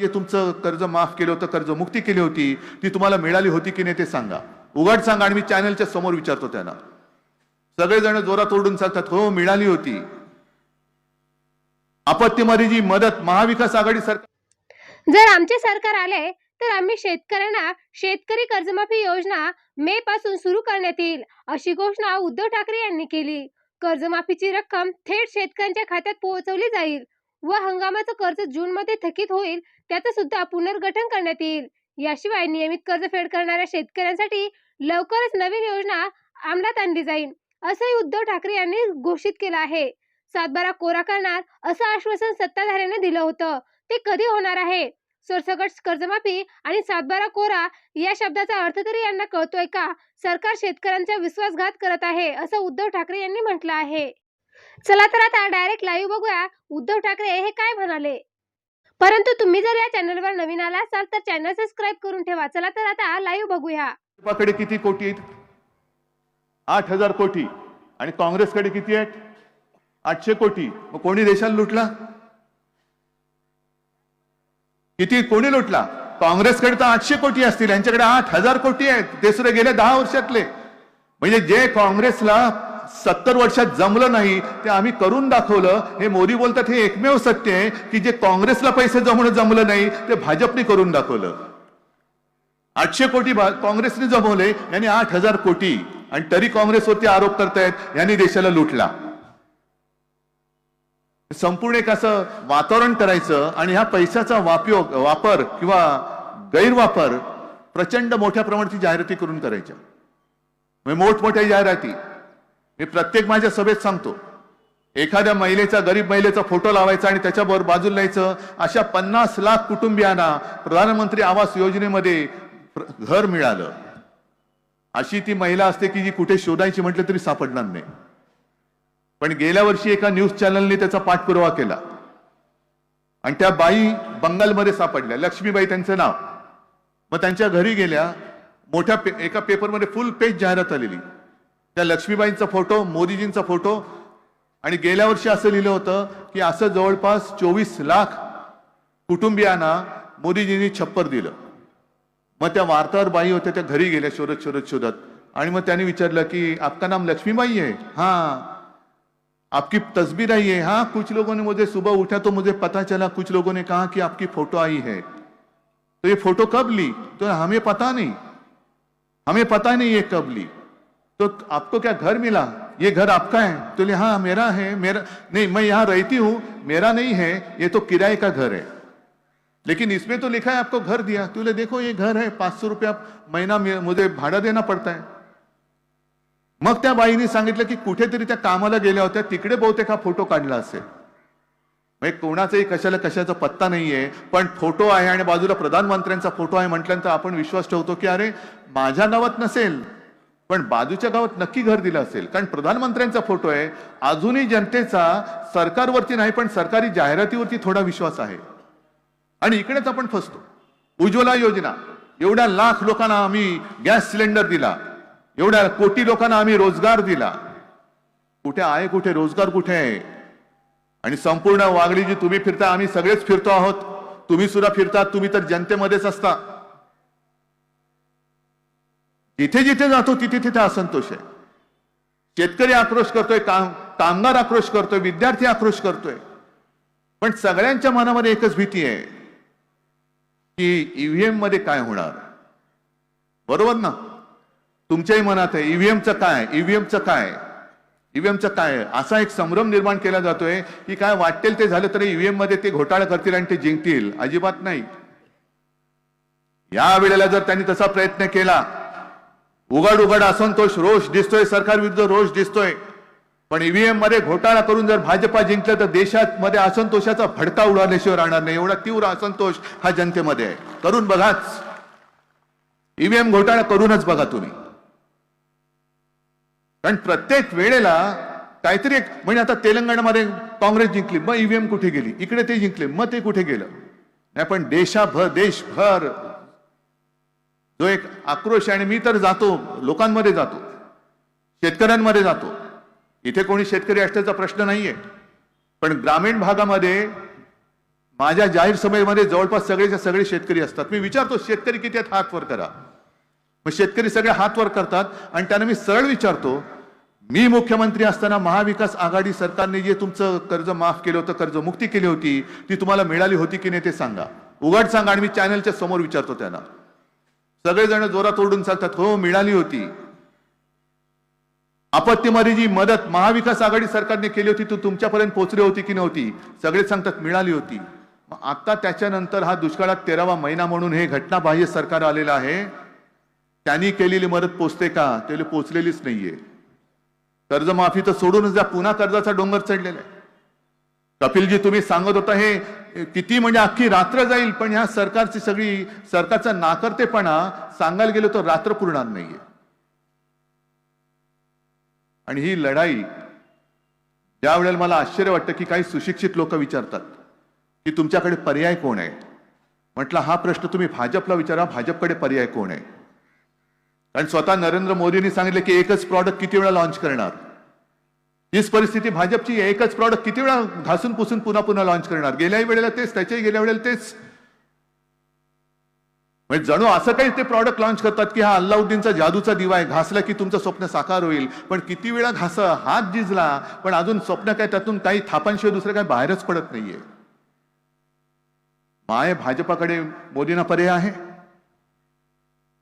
जे तुमचं कर्ज माफ केलं होतं कर्जमुक्ती केली होती ती तुम्हाला मिळाली होती की नाही ते सांगा. उघड सांगा आणि मी चॅनलच्या समोर विचारतो त्यांना. सगळेजण जोरात ओरडून सांगतात हो मिळाली होती. आपत्तीमध्ये जी मदत महाविकास आघाडी सरकार जर आमचे सरकार आले तर आम्ही शेतकऱ्यांना शेतकरी कर्जमाफी योजना मे पासून सुरू करण्यात येईल अशी घोषणा उद्धव ठाकरे यांनी केली. कर्जमाफीची रक्कम थेट शेतकऱ्यांच्या खात्यात पोहोचवली जाईल. व हंगामाचं कर्ज जून मध्ये थकीत होईल त्याचं सुद्धा पुनर्गठन करण्यात येईल. याशिवाय नियमित कर्ज फेड करणाऱ्या शेतकऱ्यांसाठी लवकरच नवीन योजना अंमलात आणली जाईल असंही उद्धव ठाकरे यांनी घोषित केलं आहे. सातबारा कोरा करणार असं आश्वासन सत्ताधाऱ्यांनी दिलं होतं. ते कधी होणार आहे? सरसकट कर्जमाफी आणि सातबारा कोरा या शब्दाचा अर्थ तरी यांना कळतोय का? सरकार शेतकऱ्यांचा विश्वासघात करत आहे असं उद्धव ठाकरे यांनी म्हटलं आहे. चला तर आता डायरेक्ट लाईव्ह बघूया. उद्धव ठाकरे हे काय म्हणाले? परंतु तुम्ही जर या चॅनलवर नवीन आला असाल तर चॅनल सबस्क्राईब करून ठेवा. चला तर आता लाईव्ह बघूया. भाजपाकडे किती कोटी आहेत? आठ हजार कोटी. आणि काँग्रेसकडे किती आहेत? आठशे कोटी. मग कोणी देशाला लुटला? किती? कोणी लुटला? काँग्रेसकडे तर आठशे कोटी असतील. यांच्याकडे आठ हजार कोटी आहेत. ते सुद्धा गेल्या दहा वर्षातले. म्हणजे जे काँग्रेसला सत्तर वर्षात जमलं नाही ते आम्ही करून दाखवलं. हे मोदी बोलतात हे एकमेव सत्य आहे की जे काँग्रेसला पैसे जमवणं जमलं नाही ते भाजपने करून दाखवलं. आठशे कोटी काँग्रेसने जमवले यांनी आठ हजार कोटी. आणि तरी काँग्रेसवरती आरोप करतायत यांनी देशाला लुटला. संपूर्ण एक असं वातावरण करायचं आणि ह्या पैशाचा वापयोग वापर किंवा गैरवापर प्रचंड मोठ्या प्रमाणात जाहिराती करून करायच्या. म्हणजे मोठमोठ्या जाहिराती. मी प्रत्येक माझ्या सभेत सांगतो एखाद्या महिलेचा गरीब महिलेचा फोटो लावायचा आणि त्याच्याबरोबर बाजूला न्यायचं अशा पन्नास लाख कुटुंबियांना प्रधानमंत्री आवास योजनेमध्ये घर मिळालं. अशी ती महिला असते की जी कुठे शोधायची म्हटलं तरी सापडणार नाही. पण गेल्या वर्षी एका न्यूज चॅनलने त्याचा पाठपुरावा केला. आणि त्या बाई बंगालमध्ये सापडल्या. लक्ष्मीबाई त्यांचं नाव. मग त्यांच्या घरी गेल्या. मोठ्या पे- एका पेपरमध्ये फुल पेज जाहिरात आलेली. त्या लक्ष्मीबाईंचा फोटो मोदीजींचा फोटो. आणि गेल्या वर्षी असं लिहिलं होतं की असं जवळपास चोवीस लाख कुटुंबियांना मोदीजींनी छप्पर दिलं. मग त्या वार्ताहर बाई होत्या त्या घरी गेल्या शोधत शोधत शोधत. आणि मग त्यांनी विचारलं की आपका नाम लक्ष्मीबाई आहे हा. आपकी तस्वीर आई है? हाँ कुछ लोगों ने मुझे सुबह उठा तो मुझे पता चला कुछ लोगों ने कहा कि आपकी फोटो आई है। तो ये फोटो कब ली? तो हमें पता नहीं। हमें पता नहीं ये कब ली। तो आपको क्या घर मिला? ये घर आपका है? तो बोले हाँ मेरा है मेरा नहीं मैं यहाँ रहती हूँ मेरा नहीं है ये तो किराए का घर है। लेकिन इसमें तो लिखा है आपको घर दिया। तो बोले देखो ये घर है पाच सौ रुपया महीना मुझे भाड़ा देना पड़ता है। मग त्या बाईने सांगितलं की कुठेतरी त्या कामाला गेल्या होत्या तिकडे बहुतेक हा फोटो काढला असेल. म्हणजे कोणाचाही कशाला कशाचा पत्ता नाहीये पण फोटो आहे आणि बाजूला प्रधानमंत्र्यांचा फोटो आहे म्हटल्यानंतर आपण विश्वास ठेवतो की अरे माझ्या गावात नसेल. पण बाजूच्या गावात नक्की घर दिलं असेल. कारण प्रधानमंत्र्यांचा फोटो आहे. अजूनही जनतेचा सरकारवरती नाही पण सरकारी जाहिरातीवरती थोडा विश्वास आहे. आणि इकडेच आपण फसतो. उज्ज्वला योजना. एवढ्या लाख लोकांना आम्ही गॅस सिलेंडर दिला. एवढ्या कोटी लोकांना आम्ही रोजगार दिला. कुठे आहे कुठे रोजगार कुठे आहे? आणि संपूर्ण वागडी जी तुम्ही फिरता आम्ही सगळेच फिरतो आहोत. तुम्ही सुद्धा फिरता तुम्ही तर जनतेमध्येच असता. जिथे जिथे जातो तिथे तिथे असंतोष आहे. शेतकरी आक्रोश करतोय काम कामगार आक्रोश करतोय विद्यार्थी आक्रोश करतोय. पण सगळ्यांच्या मनामध्ये एकच भीती आहे की ईव्हीएममध्ये काय होणार? बरोबर ना? तुमच्याही मनात आहे ईव्हीएमचं काय? ईव्हीएमचं काय? ईव्हीएमचं काय? असा एक संभ्रम निर्माण केला जातोय की काय वाटेल ते झालं तरी ईव्हीएममध्ये ते घोटाळा करतील आणि ते जिंकतील. अजिबात नाही. या वेळेला जर त्यांनी तसा प्रयत्न केला उघड उघड असंतोष रोष दिसतोय सरकार विरुद्ध रोष दिसतोय. पण ईव्हीएममध्ये घोटाळा करून जर भाजपा जिंकलं तर देशात मध्ये असंतोषाचा फडका उडाल्याशिवाय राहणार नाही. एवढा तीव्र असंतोष हा जनतेमध्ये आहे. करून बघाच. ईव्हीएम घोटाळा करूनच बघा तुम्ही. कारण प्रत्येक वेळेला काहीतरी एक म्हणजे आता तेलंगणामध्ये काँग्रेस जिंकली मग ईव्हीएम कुठे गेली? इकडे ते जिंकले मग ते कुठे गेलं? नाही पण देशाभर देशभर जो एक आक्रोश आणि मी तर जातो लोकांमध्ये जातो शेतकऱ्यांमध्ये जातो. इथे कोणी शेतकरी असल्याचा प्रश्न नाहीये. पण ग्रामीण भागामध्ये माझ्या जाहीर सभेमध्ये जवळपास सगळेच्या सगळे शेतकरी असतात. मी विचारतो शेतकरी किती आहेत? हात वर करा. मग शेतकरी सगळे हात वर करतात आणि त्यांना मी सरळ विचारतो मी मुख्यमंत्री असताना महाविकास आघाडी सरकारने जे तुमचं कर्ज माफ केलं होतं कर्जमुक्ती केली होती ती तुम्हाला मिळाली होती की नाही ते सांगा. उघड सांगा आणि मी चॅनलच्या समोर विचारतो त्यांना. सगळेजण जोरात ओरडून सांगतात हो मिळाली होती. आपत्तीमध्ये जी मदत महाविकास आघाडी सरकारने केली होती ती तुमच्यापर्यंत पोहोचली होती की नव्हती? सगळे सांगतात मिळाली होती. आता त्याच्यानंतर हा दुष्काळात तेरावा महिना म्हणून हे घटनाबाह्य सरकार आलेलं आहे. त्यांनी केलेली मदत पोचते का? त्याला पोचलेलीच नाहीये. कर्जमाफी तर सोडूनच द्या पुन्हा कर्जाचा डोंगर चढलेला आहे. कपिलजी तुम्ही सांगत होता हे किती म्हणजे अख्खी रात्र जाईल पण ह्या सरकारची सगळी सरकारचा नाकर्तेपणा सांगायला गेलो तर रात्र पुरणार नाहीये. आणि ही लढाई ज्या वेळेला मला आश्चर्य वाटतं की काही सुशिक्षित लोक विचारतात की तुमच्याकडे पर्याय कोण आहे? म्हटलं हा प्रश्न तुम्ही भाजपला विचारा भाजपकडे पर्याय कोण आहे? कारण स्वतः नरेंद्र मोदींनी सांगितले की एकच प्रॉडक्ट किती वेळा लॉन्च करणार? हीच परिस्थिती भाजपची एकच प्रॉडक्ट किती वेळा घासून पुसून पुन्हा पुन्हा लॉन्च करणार? गेल्याही वेळेला तेच त्याच्याही गेल्या वेळेला तेच. म्हणजे जणू असं काही ते प्रॉडक्ट लॉन्च करतात की हा अल्लाउद्दीनचा जादूचा दिवा आहे. घासला की तुमचं स्वप्न साकार होईल. पण किती वेळा घास हात जिजला पण अजून स्वप्न काय त्यातून काही थापांशिवाय दुसरं काय बाहेरच पडत नाहीये. माय भाजपाकडे मोदींना पर्याय आहे.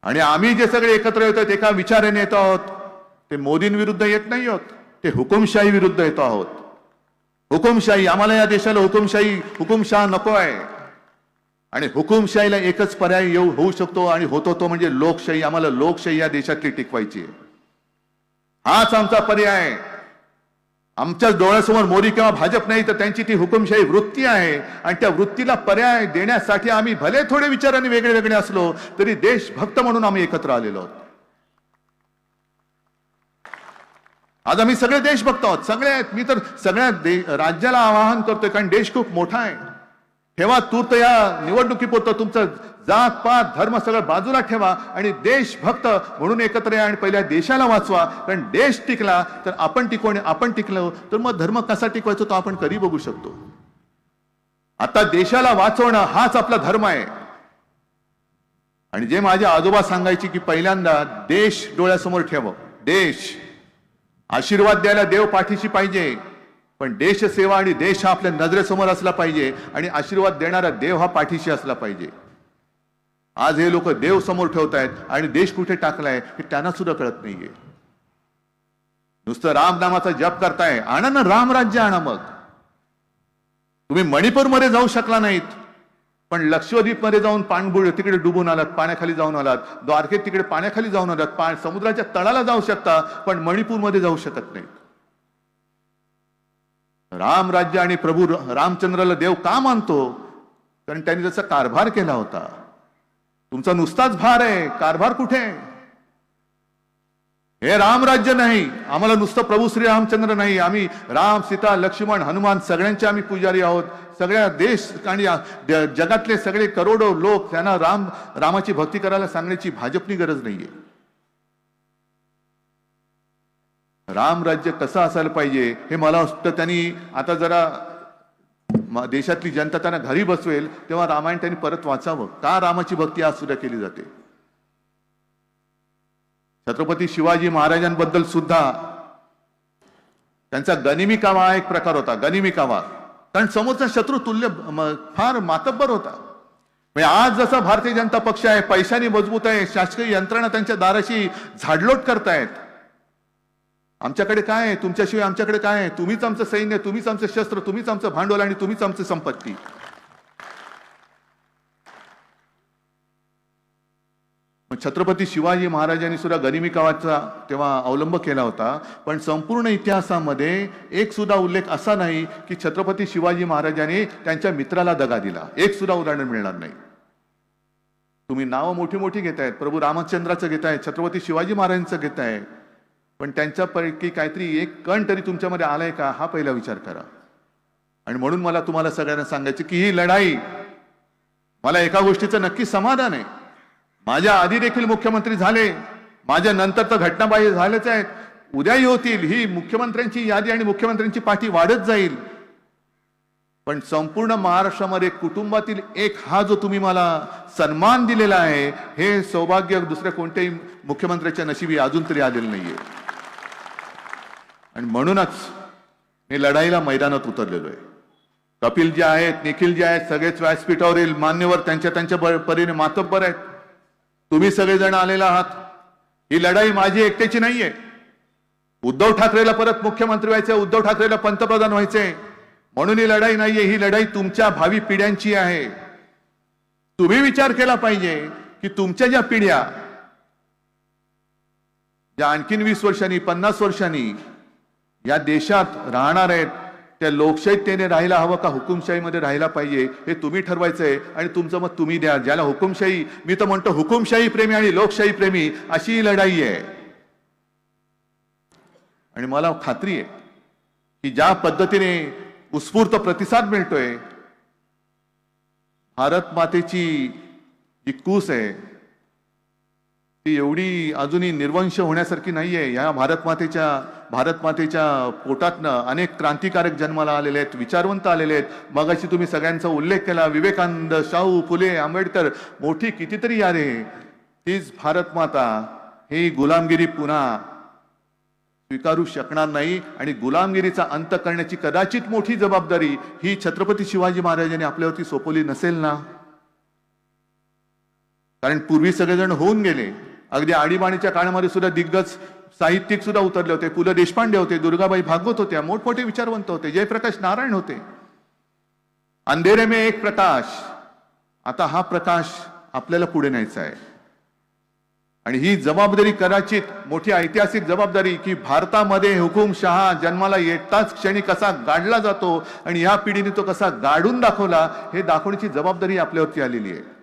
आणि आम्ही जे सगळे एकत्र येतो एका विचाराने येत आहोत. ते मोदींविरुद्ध येत नाही आहोत ते हुकुमशाही विरुद्ध येतो आहोत. हुकुमशाही आम्हाला या देशाला हुकुमशाही हुकुमशाह नको आहे. आणि हुकुमशाहीला एकच पर्याय येऊ होऊ शकतो आणि होतो तो म्हणजे लोकशाही. आम्हाला लोकशाही या देशातली टिकवायची आहे. हाच आमचा पर्याय आमच्या डोळ्यासमोर मोदी किंवा भाजप नाही तर त्यांची ती हुकुमशाही वृत्ती आहे. आणि त्या वृत्तीला पर्याय देण्यासाठी आम्ही भले थोडे विचाराने वेगळे वेगळे असलो तरी देशभक्त म्हणून आम्ही एकत्र आलेलो आहोत. आज आम्ही सगळे देशभक्त आहोत. सगळे आहेत. मी तर सगळ्या दे- राज्याला आवाहन करतोय कारण देश खूप मोठा आहे. ठेवा तूर्त या निवडणुकीपुरतं तुमचं जात पात धर्म सगळं बाजूला ठेवा आणि देशभक्त म्हणून एकत्र या आणि पहिल्या देशाला वाचवा. कारण देश टिकला तर आपण टिकवणे आणि आपण टिकलो तर मग धर्म कसा टिकवायचो तो आपण कधी बघू शकतो. आता देशाला वाचवणं हाच आपला धर्म आहे. आणि जे माझे आजोबा सांगायचे की पहिल्यांदा देश डोळ्यासमोर ठेवा. देश. आशीर्वाद द्यायला देव पाठीशी पाहिजे. पण देशसेवा आणि देश हा आपल्या नजरेसमोर असला पाहिजे आणि आशीर्वाद देणारा देव हा पाठीशी असला पाहिजे. आज हे लोक देव समोर ठेवतायत आणि देश कुठे टाकलाय हे त्यांना सुद्धा कळत नाहीये. नुसतं राम नामाचा जप करताय आणा ना राम राज्य आणा मग. तुम्ही मणिपूरमध्ये जाऊ शकला नाहीत. पण लक्षद्वीपमध्ये जाऊन पाणबुड तिकडे डुबून आलात पाण्याखाली जाऊन आलात. द्वारकेत तिकडे पाण्याखाली जाऊन आलात. पा समुद्राच्या तळाला जाऊ शकता पण मणिपूरमध्ये जाऊ शकत नाही. राम राज्य आणि प्रभू रामचंद्राला देव का मानतो? कारण त्यांनी त्याचा कारभार केला होता. तुमचा नुसताच भार आहे. कारभार कुठे? आहे? हे राम राज्य नाही आम्हाला नुसतं प्रभू श्री रामचंद्र नाही आम्ही राम सीता लक्ष्मण हनुमान सगळ्यांचे आम्ही पुजारी आहोत. सगळ्या देश आणि जगातले सगळे करोडो लोक त्यांना राम रामाची भक्ती करायला सांगण्याची भाजपनी गरज नाहीये. राम राज्य कसं असायला पाहिजे हे मला वाटतं त्यांनी आता जरा देशातली जनता त्यांना घरी बसवेल तेव्हा रामायण त्यांनी परत वाचावं. का रामाची भक्ती आज सुद्धा केली जाते? छत्रपती शिवाजी महाराजांबद्दल सुद्धा त्यांचा गनिमी कावा हा एक प्रकार होता गनिमी कावा. कारण समोरचा शत्रू तुल्य फार मातब्बर होता. म्हणजे आज जसा भारतीय जनता पक्ष आहे पैशाने मजबूत आहे शासकीय यंत्रणा त्यांच्या दाराशी झाडलोट करतायत. आमच्याकडे काय आहे? तुमच्याशिवाय आमच्याकडे काय आहे? तुम्हीच आमचं सैन्य तुम्हीच आमचं शस्त्र तुम्हीच आमचं भांडवल आणि तुम्हीच आमची संपत्ती. छत्रपती शिवाजी महाराजांनी सुद्धा गरिमी कावाचा तेव्हा अवलंब केला होता. पण संपूर्ण इतिहासामध्ये एक सुद्धा उल्लेख असा नाही की छत्रपती शिवाजी महाराजांनी त्यांच्या मित्राला दगा दिला. एक सुद्धा उदाहरण मिळणार नाही. तुम्ही नावं मोठी मोठी घेतायत. प्रभू रामचंद्राचं घेताय छत्रपती शिवाजी महाराजांचं घेताय पण त्यांच्यापैकी काहीतरी एक कण तरी तुमच्यामध्ये आलाय का? हा पहिला विचार करा. आणि म्हणून मला तुम्हाला सगळ्यांना सांगायचं की ही लढाई मला एका गोष्टीचं नक्की समाधान आहे. माझ्या आधी देखील मुख्यमंत्री झाले. माझ्या नंतर तर घटनाबाह्य झालेच आहेत. उद्याही होतील. ही मुख्यमंत्र्यांची यादी आणि मुख्यमंत्र्यांची पाठी वाढत जाईल. पण संपूर्ण महाराष्ट्रामध्ये कुटुंबातील एक हा जो तुम्ही मला सन्मान दिलेला आहे हे सौभाग्य दुसऱ्या कोणत्याही मुख्यमंत्र्याच्या नशिबी अजून तरी आलेलं नाहीये. आणि म्हणूनच मी लढाईला मैदानात उतरलेलो आहे. कपिल जे आहेत निखिल जे आहेत सगळेच व्यासपीठावरील मान्यवर त्यांच्या त्यांच्या प- परीने मातब्बर आहेत. तुम्ही सगळेजण आलेला आहात. ही लढाई माझी एकट्याची नाहीये. उद्धव ठाकरेला परत मुख्यमंत्री व्हायचे उद्धव ठाकरेला पंतप्रधान व्हायचे. म्हणून ही लढाई नाहीये ही लढाई तुमच्या भावी पिढ्यांची आहे. तुम्ही विचार केला पाहिजे की तुमच्या ज्या पिढ्या ज्या आणखीन वीस वर्षांनी पन्नास वर्षांनी या देशात राहणार आहेत त्या लोकशाहीतेने राहायला हवं का हुकुमशाहीमध्ये राहायला पाहिजे हे तुम्ही ठरवायचंय आणि तुमचं मत तुम्ही द्या. ज्याला हुकुमशाही मी तर म्हणतो हुकुमशाही प्रेमी आणि लोकशाही प्रेमी अशी लढाई आहे. आणि मला खात्री आहे की ज्या पद्धतीने उत्स्फूर्त प्रतिसाद मिळतोय भारत मातेची जी कूस आहे ती एवढी अजूनही निर्वंश होण्यासारखी नाहीये या भारतमातेच्या भारतमातेच्या पोटातनं अनेक क्रांतिकारक जन्माला आलेले आहेत विचारवंत आलेले आहेत. मगाशी तुम्ही सगळ्यांचा उल्लेख केला विवेकानंद शाहू फुले आंबेडकर मोठी कितीतरी यारे. तीच भारत माता ही गुलामगिरी पुन्हा स्वीकारू शकणार नाही आणि गुलामगिरीचा अंत करण्याची कदाचित मोठी जबाबदारी ही छत्रपती शिवाजी महाराजांनी आपल्यावरती सोपवली नसेल ना? कारण पूर्वी सगळेजण होऊन गेले. अगदी आणीबाणीच्या काळामध्ये सुद्धा दिग्गज साहित्यिक सुद्धा उतरले होते. पु. ल. देशपांडे होते दुर्गाबाई भागवत होत्या मोठमोठे विचारवंत होते जयप्रकाश नारायण होते. अंधेरे में एक प्रकाश. आता हा प्रकाश आपल्याला पुढे न्यायचा आहे. आणि ही जबाबदारी कदाचित मोठी ऐतिहासिक जबाबदारी की भारतामध्ये हुकुमशहा जन्माला येताच क्षणी कसा गाडला जातो आणि या पिढीने तो कसा गाडून दाखवला हे दाखवण्याची जबाबदारी आपल्यावरती आलेली आहे.